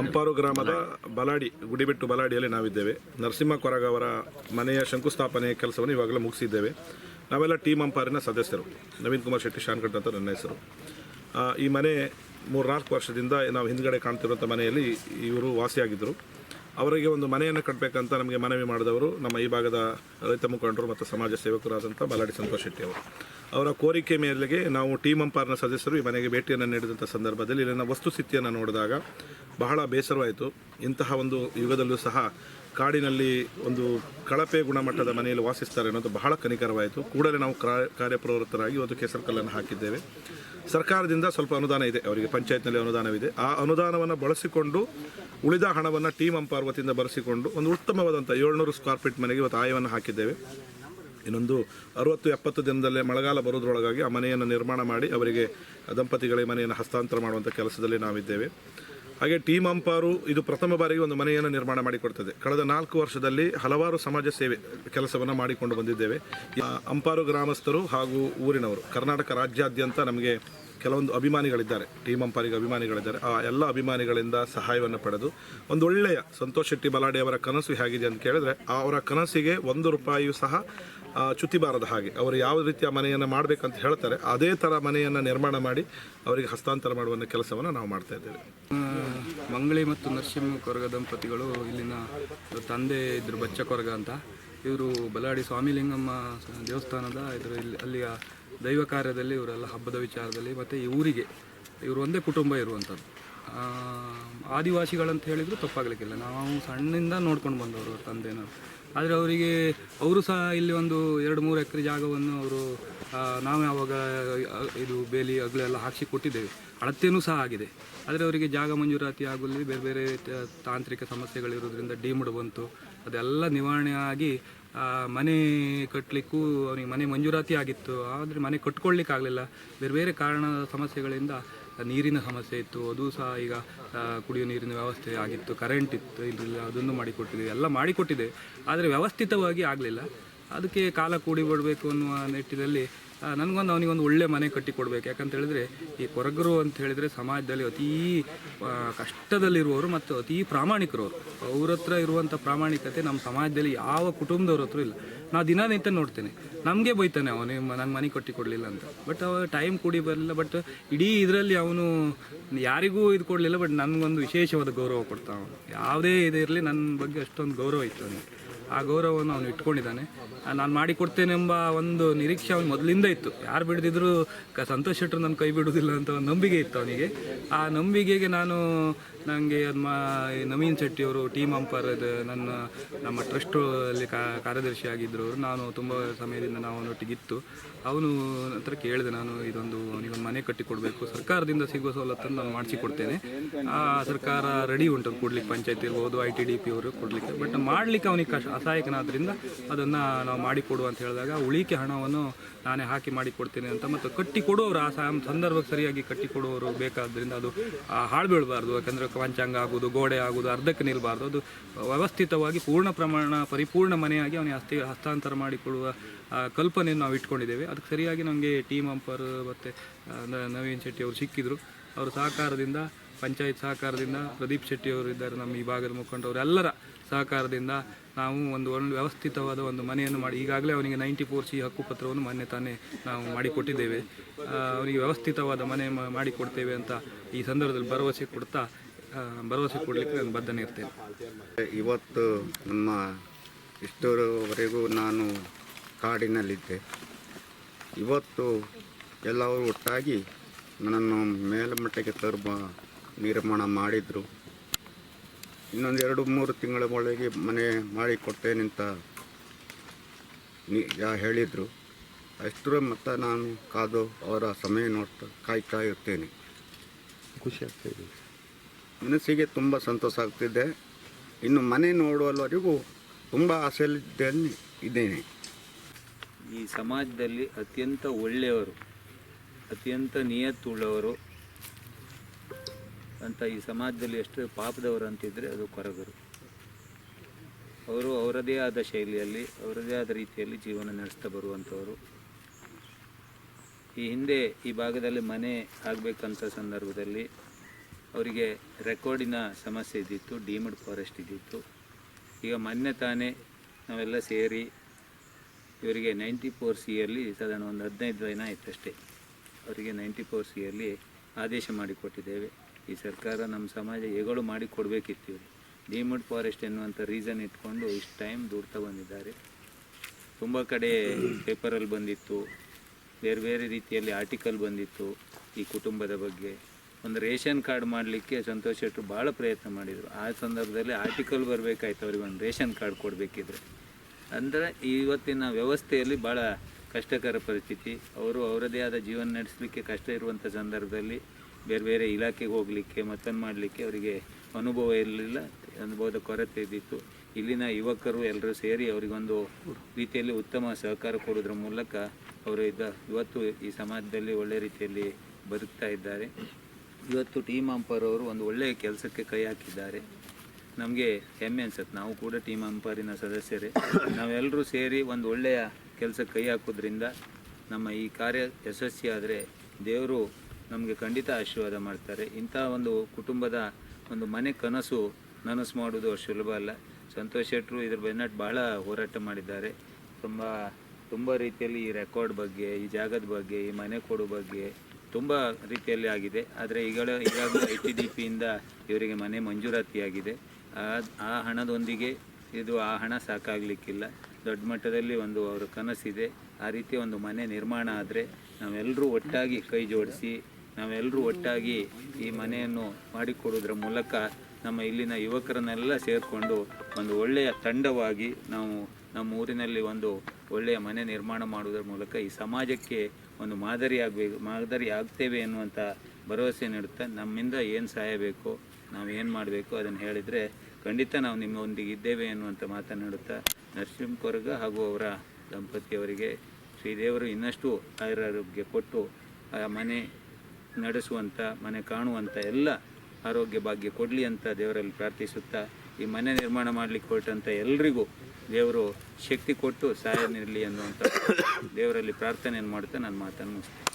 ಅಂಪಾರು ಗ್ರಾಮದ ಬಲಾಡಿ, ಗುಡಿಬೆಟ್ಟು ಬಲಾಡಿಯಲ್ಲಿ ನಾವಿದ್ದೇವೆ. ನರಸಿಂಹ ಕೊರಗ ಅವರ ಮನೆಯ ಶಂಕುಸ್ಥಾಪನೆ ಕೆಲಸವನ್ನು ಇವಾಗಲೇ ಮುಗಿಸಿದ್ದೇವೆ. ನಾವೆಲ್ಲ ಟೀಮ್ ಅಂಪಾರಿನ ಸದಸ್ಯರು. ನವೀನ್ ಕುಮಾರ್ ಶೆಟ್ಟಿ ಶಾನ್ಕಟ್ ಅಂತ ನನ್ನ ಹೆಸರು. ಈ ಮನೆ ಮೂರ್ನಾಲ್ಕು ವರ್ಷದಿಂದ ನಾವು ಹಿಂದ್ಗಡೆ ಕಾಣ್ತಿರುವಂಥ ಮನೆಯಲ್ಲಿ ಇವರು ವಾಸಿಯಾಗಿದ್ದರು. ಅವರಿಗೆ ಒಂದು ಮನೆಯನ್ನು ಕಟ್ಟಬೇಕಂತ ನಮಗೆ ಮನವಿ ಮಾಡಿದವರು ನಮ್ಮ ಈ ಭಾಗದ ರೈತ ಮುಖಂಡರು ಮತ್ತು ಸಮಾಜ ಸೇವಕರಾದಂಥ ಬಲಾಡಿ ಸಂತೋಷ್ ಶೆಟ್ಟಿ ಅವರು. ಅವರ ಕೋರಿಕೆ ಮೇರೆಗೆ ನಾವು ಟೀಮ್ ಅಂಪಾರ್ನ ಸದಸ್ಯರು ಈ ಮನೆಗೆ ಭೇಟಿಯನ್ನು ನೀಡಿದಂಥ ಸಂದರ್ಭದಲ್ಲಿ ಇಲ್ಲಿನ ವಸ್ತುಸ್ಥಿತಿಯನ್ನು ನೋಡಿದಾಗ ಬಹಳ ಬೇಸರವಾಯಿತು. ಇಂತಹ ಒಂದು ಯುಗದಲ್ಲೂ ಸಹ ಕಾಡಿನಲ್ಲಿ ಒಂದು ಕಳಪೆ ಗುಣಮಟ್ಟದ ಮನೆಯಲ್ಲಿ ವಾಸಿಸ್ತಾರೆ ಅನ್ನೋದು ಬಹಳ ಕನಿಕರವಾಯಿತು. ಕೂಡಲೇ ನಾವು ಕ್ರಾ- ಕಾರ್ಯಪ್ರವೃತ್ತರಾಗಿ ಒಂದು ಕೆಸರು ಕಲ್ಲನ್ನು ಹಾಕಿದ್ದೇವೆ. ಸರ್ಕಾರದಿಂದ ಸ್ವಲ್ಪ ಅನುದಾನ ಇದೆ. ಅವರಿಗೆ ಪಂಚಾಯತ್ನಲ್ಲಿ ಅನುದಾನವಿದೆ. ಆ ಅನುದಾನವನ್ನು ಬಳಸಿಕೊಂಡು ಉಳಿದ ಹಣವನ್ನು ಟೀಮ್ ಅಂಪಾರ್ ವತಿಯಿಂದ ಬಳಸಿಕೊಂಡು ಒಂದು ಉತ್ತಮವಾದಂಥ ಏಳ್ನೂರು ಸ್ಕ್ವೇರ್ ಫೀಟ್ ಮನೆಗೆ ಇವತ್ತು ಆಯವನ್ನು ಹಾಕಿದ್ದೇವೆ. ಇನ್ನೊಂದು ಅರುವತ್ತು ಎಪ್ಪತ್ತು ದಿನದಲ್ಲೇ ಮಳೆಗಾಲ ಬರೋದ್ರೊಳಗಾಗಿ ಆ ಮನೆಯನ್ನು ನಿರ್ಮಾಣ ಮಾಡಿ ಅವರಿಗೆ ದಂಪತಿಗಳಿಗೆ ಮನೆಯನ್ನು ಹಸ್ತಾಂತರ ಮಾಡುವಂಥ ಕೆಲಸದಲ್ಲಿ ನಾವಿದ್ದೇವೆ. ಹಾಗೆ ಟೀಮ್ ಅಂಪಾರು ಇದು ಪ್ರಥಮ ಬಾರಿಗೆ ಒಂದು ಮನೆಯನ್ನು ನಿರ್ಮಾಣ ಮಾಡಿಕೊಡ್ತದೆ. ಕಳೆದ ನಾಲ್ಕು ವರ್ಷದಲ್ಲಿ ಹಲವಾರು ಸಮಾಜ ಸೇವೆ ಕೆಲಸವನ್ನು ಮಾಡಿಕೊಂಡು ಬಂದಿದ್ದೇವೆ. ಅಂಪಾರು ಗ್ರಾಮಸ್ಥರು ಹಾಗೂ ಊರಿನವರು, ಕರ್ನಾಟಕ ರಾಜ್ಯಾದ್ಯಂತ ನಮಗೆ ಕೆಲವೊಂದು ಅಭಿಮಾನಿಗಳಿದ್ದಾರೆ. ಟೀಮ್ ಅಂಪಾರಿಗೆ ಅಭಿಮಾನಿಗಳಿದ್ದಾರೆ. ಆ ಎಲ್ಲ ಅಭಿಮಾನಿಗಳಿಂದ ಸಹಾಯವನ್ನು ಪಡೆದು ಒಂದು ಒಳ್ಳೆಯ ಸಂತೋಷ್ ಶೆಟ್ಟಿ ಬಲಾಡಿ ಅವರ ಕನಸು ಹೇಗಿದೆ ಅಂತ ಕೇಳಿದ್ರೆ ಅವರ ಕನಸಿಗೆ ಒಂದು ರೂಪಾಯಿಯೂ ಸಹ ಆ, ಚ್ಯುತಿ ಬಾರದ ಹಾಗೆ. ಅವರು ಯಾವ ರೀತಿಯ ಮನೆಯನ್ನು ಮಾಡಬೇಕಂತ ಹೇಳ್ತಾರೆ ಅದೇ ಥರ ಮನೆಯನ್ನು ನಿರ್ಮಾಣ ಮಾಡಿ ಅವರಿಗೆ ಹಸ್ತಾಂತರ ಮಾಡುವ ಕೆಲಸವನ್ನು ನಾವು ಮಾಡ್ತಾ ಇದ್ದೇವೆ. ಮಂಗಳಿ ಮತ್ತು ನರಸಿಂಹ ಕೊರಗ ದಂಪತಿಗಳು ಇಲ್ಲಿನ ತಂದೆ ಇದ್ರು ಬಚ್ಚ ಕೊರಗ ಅಂತ. ಇವರು ಬಲಾಡಿ ಸ್ವಾಮಿಲಿಂಗಮ್ಮ ದೇವಸ್ಥಾನದ ಇದ್ರ ಇಲ್ಲಿ ಅಲ್ಲಿಯ ದೈವ ಕಾರ್ಯದಲ್ಲಿ ಇವರೆಲ್ಲ ಹಬ್ಬದ ವಿಚಾರದಲ್ಲಿ ಮತ್ತು ಈ ಊರಿಗೆ ಇವರು ಒಂದೇ ಕುಟುಂಬ ಇರುವಂಥದ್ದು ಆದಿವಾಸಿಗಳಂತ ಹೇಳಿದ್ರು ತಪ್ಪಾಗಲಿಕ್ಕಿಲ್ಲ. ನಾವು ಸಣ್ಣಿಂದ ನೋಡ್ಕೊಂಡು ಬಂದವರು ತಂದೆನ. ಆದರೆ ಅವರಿಗೆ, ಅವರು ಸಹ ಇಲ್ಲಿ ಒಂದು ಎರಡು, ಮೂರು ಎಕರೆ ಜಾಗವನ್ನು ಅವರು ನಾವು ಯಾವಾಗ ಇದು ಬೇಲಿ ಅಗಲೆಲ್ಲ ಹಾಕಿಸಿ ಕೊಟ್ಟಿದ್ದೇವೆ. ಅಳತೆಯೂ ಸಹ ಆಗಿದೆ. ಆದರೆ ಅವರಿಗೆ ಜಾಗ ಮಂಜೂರಾತಿ ಆಗಲಿ ಬೇರೆ ಬೇರೆ ತಾಂತ್ರಿಕ ಸಮಸ್ಯೆಗಳಿರೋದ್ರಿಂದ ಡೀಮ್ಡ್ ಬಂತು. ಅದೆಲ್ಲ ನಿವಾರಣೆ ಆಗಿ ಮನೆ ಕಟ್ಟಲಿಕ್ಕೂ ಅವನಿಗೆ ಮನೆ ಮಂಜೂರಾತಿ ಆಗಿತ್ತು. ಆದರೆ ಮನೆ ಕಟ್ಕೊಳ್ಳಿಕ್ಕಾಗಲಿಲ್ಲ ಬೇರೆ ಬೇರೆ ಕಾರಣ, ಸಮಸ್ಯೆಗಳಿಂದ ನೀರಿನ ಸಮಸ್ಯೆ ಇತ್ತು, ಅದು ಸಹ ಈಗ ಕುಡಿಯುವ ಕುಡಿಯೋ ನೀರಿನ ವ್ಯವಸ್ಥೆ ಆಗಿತ್ತು ಕರೆಂಟ್ ಇತ್ತು ಇಲ್ಲ ಅದನ್ನು ಮಾಡಿಕೊಟ್ಟಿದೆ ಎಲ್ಲ ಮಾಡಿಕೊಟ್ಟಿದೆ, ಆದರೆ ವ್ಯವಸ್ಥಿತವಾಗಿ ಆಗಲಿಲ್ಲ. ಅದಕ್ಕೆ ಕಾಲ ಕೂಡಿ ಬಿಡಬೇಕು ಅನ್ನುವ ನಿಟ್ಟಿನಲ್ಲಿ ನನಗೊಂದು ಅವನಿಗೊಂದು ಒಳ್ಳೆ ಮನೆ ಕಟ್ಟಿಕೊಡ್ಬೇಕು ಯಾಕಂತ ಹೇಳಿದ್ರೆ, ಈ ಕೊರಗರು ಅಂತ ಹೇಳಿದ್ರೆ ಸಮಾಜದಲ್ಲಿ ಅತೀ ಕಷ್ಟದಲ್ಲಿರುವವರು ಮತ್ತು ಅತೀ ಪ್ರಾಮಾಣಿಕರು ಅವರು ಅವ್ರ ಹತ್ರ ಇರುವಂಥ ಪ್ರಾಮಾಣಿಕತೆ ನಮ್ಮ ಸಮಾಜದಲ್ಲಿ ಯಾವ ಕುಟುಂಬದವ್ರ ಹತ್ರ ಇಲ್ಲ. ನಾವು ದಿನನಿತ್ಯ ನೋಡ್ತೇನೆ. ನಮಗೆ ಬೈತಾನೆ ಅವನು ನನ್ನ ಮನೆ ಕಟ್ಟಿ ಕೊಡಲಿಲ್ಲ ಅಂತ. ಬಟ್ ಅವ ಟೈಮ್ ಕೂಡಿ ಬರಲಿಲ್ಲ. ಬಟ್ ಇಡೀ ಇದರಲ್ಲಿ ಅವನು ಯಾರಿಗೂ ಇದು ಕೊಡಲಿಲ್ಲ. ಬಟ್ ನನಗೊಂದು ವಿಶೇಷವಾದ ಗೌರವ ಕೊಡ್ತಾ ಅವನು. ಯಾವುದೇ ಇದಿರಲಿ ನನ್ನ ಬಗ್ಗೆ ಅಷ್ಟೊಂದು ಗೌರವ ಇತ್ತು ಅವನಿಗೆ. ಆ ಗೌರವವನ್ನು ಅವನು ಇಟ್ಕೊಂಡಿದ್ದಾನೆ. ನಾನು ಮಾಡಿಕೊಡ್ತೇನೆಂಬ ಒಂದು ನಿರೀಕ್ಷೆ ಅವನು ಮೊದಲಿಂದ ಇತ್ತು. ಯಾರು ಬಿಡದಿದ್ರು ಕ, ಸಂತೋಷ್ ಶೆಟ್ಟರು ನನ್ನ ಕೈ ಬಿಡುವುದಿಲ್ಲ ಅಂತ ಒಂದು ನಂಬಿಕೆ ಇತ್ತು ಅವನಿಗೆ. ಆ ನಂಬಿಕೆಗೆ ನಾನು ನನಗೆ ಮಾ, ಈ ನವೀನ್ ಶೆಟ್ಟಿಯವರು ಟೀಮ್ ಅಂಪರ್ ನನ್ನ, ನಮ್ಮ ಟ್ರಸ್ಟಲ್ಲಿ ಕಾರ್ಯದರ್ಶಿ ಆಗಿದ್ದರು ಅವರು. ನಾನು ತುಂಬ ಸಮಯದಿಂದ ನಾವು ಅವನೊಟ್ಟಿಗಿತ್ತು ಅವನು ಹತ್ರ ಕೇಳಿದೆ, ನಾನು ಇದೊಂದು ಅವನಿಗೊಂದು ಮನೆ ಕಟ್ಟಿಕೊಡಬೇಕು. ಸರ್ಕಾರದಿಂದ ಸಿಗುವ ಸವಲತ್ತನ್ನು ನಾನು ಮಾಡಿಸಿಕೊಡ್ತೇನೆ. ಆ, ಸರ್ಕಾರ ರೆಡಿ ಉಂಟು. ಕೊಡ್ಲಿಕ್ಕೆ ಪಂಚಾಯತ್ ಇರ್ಬೋದು ಐ ಟಿ ಡಿ ಪಿ ಅವರು ಕೊಡಲಿಕ್ಕೆ. ಬಟ್ ಮಾಡಲಿಕ್ಕೆ ಅವನಿಗೆ ಕಷ್ಟ ಅಸಹಾಯಕನಾದ್ರಿಂದ ಅದನ್ನು ನಾವು ಮಾಡಿಕೊಡು ಅಂತ ಹೇಳಿದಾಗ ಉಳಿಕೆ ಹಣವನ್ನು ನಾನೇ ಹಾಕಿ ಮಾಡಿಕೊಡ್ತೇನೆ ಅಂತ ಮತ್ತು ಕಟ್ಟಿ ಕೊಡುವವರು ಆ ಸಂದರ್ಭಕ್ಕೆ ಸರಿಯಾಗಿ ಕಟ್ಟಿ ಕೊಡುವವರು ಬೇಕಾದ್ದರಿಂದ ಅದು ಹಾಳು ಬೀಳಬಾರ್ದು ಯಾಕಂದರೆ ಪಂಚಾಂಗ ಆಗೋದು ಗೋಡೆ ಆಗೋದು ಅರ್ಧಕ್ಕೆ ನಿಲ್ಲಬಾರ್ದು ಅದು ವ್ಯವಸ್ಥಿತವಾಗಿ ಪೂರ್ಣ ಪ್ರಮಾಣ, ಪರಿಪೂರ್ಣ ಮನೆಯಾಗಿ ಅವನಿಗೆ ಹಸ್ತಿ, ಹಸ್ತಾಂತರ ಮಾಡಿಕೊಡುವ ಕಲ್ಪನೆಯನ್ನು ನಾವು ಇಟ್ಕೊಂಡಿದ್ದೇವೆ. ಅದಕ್ಕೆ ಸರಿಯಾಗಿ ನಮಗೆ ಟೀಮ್ ಅಂಪರ್ ಮತ್ತು ನವೀನ್ ಶೆಟ್ಟಿ ಅವರು ಸಿಕ್ಕಿದ್ರು. ಅವರ ಸಹಕಾರದಿಂದ, ಪಂಚಾಯತ್ ಸಹಕಾರದಿಂದ ಪ್ರದೀಪ್ ಶೆಟ್ಟಿ ಅವರು ಇದ್ದಾರೆ ನಮ್ಮ ಈ ಭಾಗದ ಮುಖಂಡರು. ಎಲ್ಲರ ಸಹಕಾರದಿಂದ ನಾವು ಒಂದು ಒಳ್ಳೆ ವ್ಯವಸ್ಥಿತವಾದ ಒಂದು ಮನೆಯನ್ನು ಮಾಡಿ ಈಗಾಗಲೇ ಅವನಿಗೆ ನೈಂಟಿ ಫೋರ್ ಸಿ ಹಕ್ಕುಪತ್ರವನ್ನು ಮೊನ್ನೆ ತಾನೇ ನಾವು ಮಾಡಿಕೊಟ್ಟಿದ್ದೇವೆ. ಅವನಿಗೆ ವ್ಯವಸ್ಥಿತವಾದ ಮನೆ ಮಾಡಿಕೊಡ್ತೇವೆ ಅಂತ ಈ ಸಂದರ್ಭದಲ್ಲಿ ಭರವಸೆ ಕೊಡ್ತಾ ಭರವಸೆ ಕೊಡಲಿಕ್ಕೆ ನಾನು ಬದ್ಧನೇ ಇರ್ತೇನೆ ಇವತ್ತು ನಮ್ಮ ಇಷ್ಟರವರೆಗೂ ನಾನು ಕಾಡಿನಲ್ಲಿದ್ದೆ. ಇವತ್ತು ಎಲ್ಲರೂ ಒಟ್ಟಾಗಿ ನನ್ನನ್ನು ಮೇಲ್ಮಟ್ಟಕ್ಕೆ ತರುವ ನಿರ್ಮಾಣ ಮಾಡಿದರು. ಇನ್ನೊಂದು ಎರಡು ಮೂರು ತಿಂಗಳ ಒಳಗೆ ಮನೆ ಮಾಡಿಕೊಡ್ತೇನೆ ಅಂತ ನಿ ಯಾ- ಹೇಳಿದರು. ಅಷ್ಟರ ಮಟ್ಟ ನಾನು ಕಾದು ಅವರ ಸಮಯ ನೋಡ್ತಾ ಕಾಯ್ತಾ ಇರ್ತೇನೆ ಖುಷಿ ಆಗ್ತಾಯಿದೆ ಮನಸ್ಸಿಗೆ ತುಂಬ ಸಂತೋಷ ಆಗ್ತಿದೆ. ಇನ್ನು ಮನೆ ನೋಡುವವರೆಗೂ ತುಂಬ ಆಸೆಯಲ್ಲಿದ್ದೇನೆ ಇದ್ದೇನೆ. ಈ ಸಮಾಜದಲ್ಲಿ ಅತ್ಯಂತ ಒಳ್ಳೆಯವರು ಅತ್ಯಂತ ನಿಯತ್ತುಳ್ಳವರು ಅಂತ ಈ ಸಮಾಜದಲ್ಲಿ ಎಷ್ಟು ಪಾಪದವರು ಅಂತಿದ್ರೆ ಅದು ಕೊರಗರು. ಅವರು ಅವರದೇ ಆದ ಶೈಲಿಯಲ್ಲಿ, ಅವರದೇ ಆದ ರೀತಿಯಲ್ಲಿ ಜೀವನ ನಡೆಸ್ತಾ ಬರುವಂಥವರು. ಈ ಹಿಂದೆ ಈ ಭಾಗದಲ್ಲಿ ಮನೆ ಆಗಬೇಕಂತ ಸಂದರ್ಭದಲ್ಲಿ ಅವರಿಗೆ ರೆಕಾರ್ಡಿನ ಸಮಸ್ಯೆ ಇದ್ದಿತ್ತು, ಡೀಮಡ್ ಫಾರೆಸ್ಟ್ ಇದ್ದಿತ್ತು. ಈಗ ಮೊನ್ನೆ ತಾನೇ ನಾವೆಲ್ಲ ಸೇರಿ ಇವರಿಗೆ ನೈಂಟಿ ಫೋರ್ ಸಿಯಲ್ಲಿ ಸಾಧಾರಣ ಒಂದು ಹದಿನೈದು ದಿನ ಆಯ್ತಷ್ಟೇ. ಅವರಿಗೆ ನೈಂಟಿ ಫೋರ್ ಸಿಯಲ್ಲಿ ಆದೇಶ ಮಾಡಿಕೊಟ್ಟಿದ್ದೇವೆ. ಈ ಸರ್ಕಾರ ನಮ್ಮ ಸಮಾಜ ಹೆಗಳು ಮಾಡಿ ಕೊಡಬೇಕಿತ್ತು ಡೀಮ್ಡ್ ಫಾರೆಸ್ಟ್ ಎನ್ನುವಂಥ ರೀಸನ್ ಇಟ್ಕೊಂಡು ಇಷ್ಟು ಟೈಮ್ ದೂರ ತಗೊಂಡಿದ್ದಾರೆ ತುಂಬ ಕಡೆ ಪೇಪರಲ್ಲಿ ಬಂದಿತ್ತು. ಬೇರೆ ಬೇರೆ ರೀತಿಯಲ್ಲಿ ಆರ್ಟಿಕಲ್ ಬಂದಿತ್ತು ಈ ಕುಟುಂಬದ ಬಗ್ಗೆ. ಒಂದು ರೇಷನ್ ಕಾರ್ಡ್ ಮಾಡಲಿಕ್ಕೆ ಸಂತೋಷ್ ಶೆಟ್ಟರು ಭಾಳ ಪ್ರಯತ್ನ ಮಾಡಿದರು. ಆ ಸಂದರ್ಭದಲ್ಲಿ ಆರ್ಟಿಕಲ್ ಬರಬೇಕಾಯ್ತು ಅವ್ರಿಗೆ ಒಂದು ರೇಷನ್ ಕಾರ್ಡ್ ಕೊಡಬೇಕಿದ್ರೆ. ಅಂದರೆ ಇವತ್ತಿನ ವ್ಯವಸ್ಥೆಯಲ್ಲಿ ಭಾಳ ಕಷ್ಟಕರ ಪರಿಸ್ಥಿತಿ. ಅವರು ಅವರದೇ ಆದ ಜೀವನ ನಡೆಸಲಿಕ್ಕೆ ಕಷ್ಟ ಇರುವಂಥ ಸಂದರ್ಭದಲ್ಲಿ ಬೇರೆ ಬೇರೆ ಇಲಾಖೆಗೆ ಹೋಗಲಿಕ್ಕೆ ಮತ್ತೊಂದು ಮಾಡಲಿಕ್ಕೆ ಅವರಿಗೆ ಅನುಭವ ಇರಲಿಲ್ಲ, ಅನುಭವದ ಕೊರತೆ ಇದ್ದಿತ್ತು. ಇಲ್ಲಿನ ಯುವಕರು ಎಲ್ಲರೂ ಸೇರಿ ಅವರಿಗೊಂದು ರೀತಿಯಲ್ಲಿ ಉತ್ತಮ ಸಹಕಾರ ಕೊಡೋದ್ರ ಮೂಲಕ ಅವರು ಇದ್ದ, ಇವತ್ತು ಈ ಸಮಾಜದಲ್ಲಿ ಒಳ್ಳೆ ರೀತಿಯಲ್ಲಿ ಬದುಕ್ತಾ ಇದ್ದಾರೆ. ಇವತ್ತು ಟೀಮ್ ಅಂಪರ್ ಅವರು ಒಂದು ಒಳ್ಳೆಯ ಕೆಲಸಕ್ಕೆ ಕೈ ಹಾಕಿದ್ದಾರೆ. ನಮಗೆ ಹೆಮ್ಮೆ ಅನ್ಸುತ್ತೆ, ನಾವು ಕೂಡ ಟೀಮ್ ಅಂಪೈರಿನ ಸದಸ್ಯರೇ. ನಾವೆಲ್ಲರೂ ಸೇರಿ ಒಂದು ಒಳ್ಳೆಯ ಕೆಲಸಕ್ಕೆ ಕೈ ಹಾಕೋದ್ರಿಂದ ನಮ್ಮ ಈ ಕಾರ್ಯ ಯಶಸ್ವಿಯಾದರೆ ದೇವರು ನಮಗೆ ಖಂಡಿತ ಆಶೀರ್ವಾದ ಮಾಡ್ತಾರೆ. ಇಂಥ ಒಂದು ಕುಟುಂಬದ ಒಂದು ಮನೆ ಕನಸು ನನಸು ಮಾಡುವುದು ಸುಲಭ ಅಲ್ಲ. ಸಂತೋಷ್ ಶೆಟ್ಟರು ಇದ್ರ ಬೆನ್ನಟ್ಟು ಬಹಳ ಹೋರಾಟ ಮಾಡಿದ್ದಾರೆ. ತುಂಬ ತುಂಬ ರೀತಿಯಲ್ಲಿ ಈ ರೆಕಾರ್ಡ್ ಬಗ್ಗೆ, ಈ ಜಾಗದ ಬಗ್ಗೆ, ಈ ಮನೆ ಕೊಡೋ ಬಗ್ಗೆ ತುಂಬ ರೀತಿಯಲ್ಲಿ ಆಗಿದೆ. ಆದರೆ ಈಗಳ, ಈಗಾಗಲೇ ಐ ಟಿ ಡಿ ಪಿಯಿಂದ ಇವರಿಗೆ ಮನೆ ಮಂಜೂರಾತಿಯಾಗಿದೆ. ಆ ಹಣದೊಂದಿಗೆ ಇದು, ಆ ಹಣ ಸಾಕಾಗಲಿಕ್ಕಿಲ್ಲ. ದೊಡ್ಡ ಮಟ್ಟದಲ್ಲಿ ಒಂದು ಅವರ ಕನಸಿದೆ. ಆ ರೀತಿ ಒಂದು ಮನೆ ನಿರ್ಮಾಣ ಆದರೆ ನಾವೆಲ್ಲರೂ ಒಟ್ಟಾಗಿ ಕೈ ಜೋಡಿಸಿ ನಾವೆಲ್ಲರೂ ಒಟ್ಟಾಗಿ ಈ ಮನೆಯನ್ನು ಮಾಡಿಕೊಡೋದ್ರ ಮೂಲಕ ನಮ್ಮ ಇಲ್ಲಿನ ಯುವಕರನ್ನೆಲ್ಲ ಸೇರಿಕೊಂಡು ಒಂದು ಒಳ್ಳೆಯ ತಂಡವಾಗಿ ನಾವು ನಮ್ಮ ಊರಿನಲ್ಲಿ ಒಂದು ಒಳ್ಳೆಯ ಮನೆ ನಿರ್ಮಾಣ ಮಾಡುವುದರ ಮೂಲಕ ಈ ಸಮಾಜಕ್ಕೆ ಒಂದು ಮಾದರಿ ಆಗಬೇಕು ಮಾದರಿ ಆಗ್ತೇವೆ ಎನ್ನುವಂಥ ಭರವಸೆ ನೀಡುತ್ತಾ ನಮ್ಮಿಂದ ಏನು ಸಹಾಯ ಬೇಕೋ, ನಾವು ಏನು ಮಾಡಬೇಕು ಅದನ್ನು ಹೇಳಿದರೆ ಖಂಡಿತ ನಾವು ನಿಮ್ಮೊಂದಿಗೆ ಇದ್ದೇವೆ ಎನ್ನುವಂಥ ಮಾತನಾಡುತ್ತಾ ನರಸಿಂಹ ಕೊರಗ ಹಾಗೂ ಅವರ ದಂಪತಿಯವರಿಗೆ ಶ್ರೀದೇವರು ಇನ್ನಷ್ಟು ಆಯುರಾರೋಗ್ಯ ಕೊಟ್ಟು ಆ ಮನೆ ನಡೆಸುವಂಥ ಮನೆ ಕಾಣುವಂಥ ಎಲ್ಲ ಆರೋಗ್ಯ ಭಾಗ್ಯ ಕೊಡಲಿ ಅಂತ ದೇವರಲ್ಲಿ ಪ್ರಾರ್ಥಿಸುತ್ತಾ, ಈ ಮನೆ ನಿರ್ಮಾಣ ಮಾಡಲಿಕ್ಕೆ ಹೊರಟಂಥ ಎಲ್ರಿಗೂ ದೇವರು ಶಕ್ತಿ ಕೊಟ್ಟು ಸಹಾಯ ನೀಡಲಿ ಅನ್ನುವಂಥ ದೇವರಲ್ಲಿ ಪ್ರಾರ್ಥನೆಯನ್ನು ಮಾಡ್ತಾ ನಾನು ಮಾತನ್ನು ಮುಗಿಸ್ತೇನೆ.